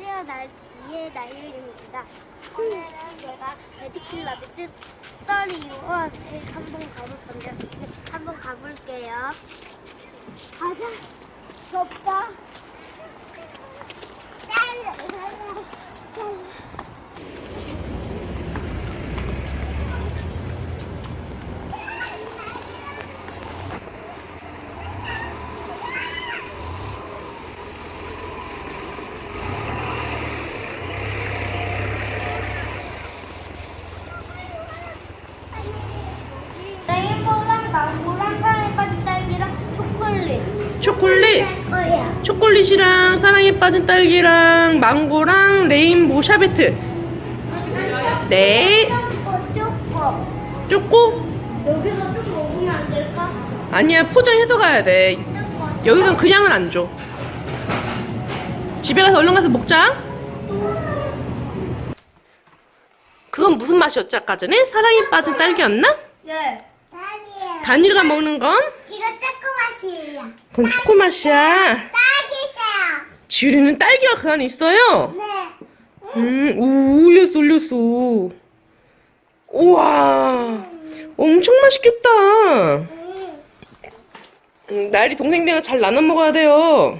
안녕하세요. 날이의 나일입니다. 오늘은 제가 베디킬라비스 스터리원에 한번 가볼 건데 한번 가볼게요. 가자. 덥다. 레인보우랑 망고랑 사랑에 빠진 딸기랑 초콜릿. 거야. 초콜릿이랑 사랑에 빠진 딸기랑 망고랑 레인보우 샤베트. 네. 초코 초코. 쪼꼬? 여기서 좀 먹으면 안 될까? 아니야, 포장해서 가야 돼. 초코. 여기선 그냥은 안 줘. 집에 가서 얼른 가서 먹자. 그건 무슨 맛이었지, 아까 전에? 사랑에 빠진 딸기였나? 네. 딸기예요. 단일가 먹는 건? 이거 초코 맛이에요. 그건 초코 맛이야. 딸기세요. 지우리는 딸기가 그 안에 있어요. 네. 음, 우, 울렸어, 울렸어. 우와, 엄청 맛있겠다. 음. 음, 나일이 동생들이랑 잘 나눠 먹어야 돼요.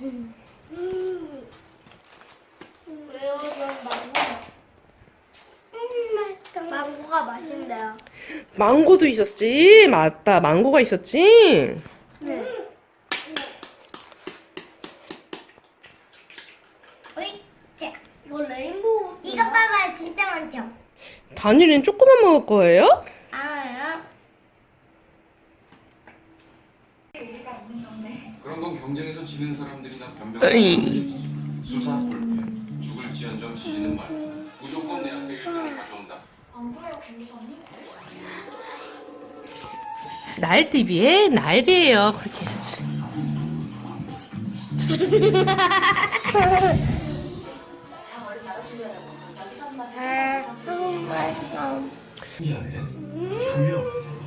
음. 왜요? 난 망고. 음, 맛있다. 망고가 맛있네요. 망고도 있었지. 맞다, 망고가 있었지. 네. 어이, 자, 이거 레인보우. 이거 봐봐요, 진짜 많죠? 단일이는 조금만 먹을 거예요? 알아요. 그런 건 경쟁에서 지는 사람들이나 얘기지. 수사 불패, 죽을지언정 지지는 말고 무조건 내 앞에 1등을 가져온다. 안 그래요, 김기사님? 나일 TV의 나일이에요. 그렇게. 자, 얼른. 여기서.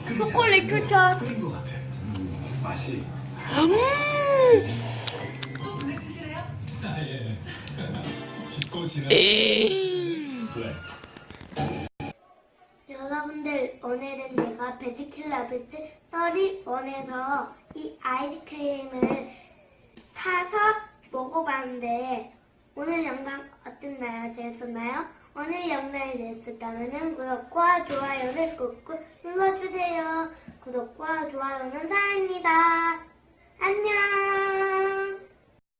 분명 끓이지 초콜릿. 끓인 것 같아. 음, 맛이. 음? 아 예. 깊고 진한 에이. 오늘은 제가 베스킨라빈스 서리원에서 이 아이스크림을 사서 먹어봤는데 오늘 영상 어땠나요? 재밌었나요? 오늘 영상이 재밌었다면 구독과 좋아요를 꾹꾹 눌러주세요. 구독과 좋아요는 사랑입니다. 안녕!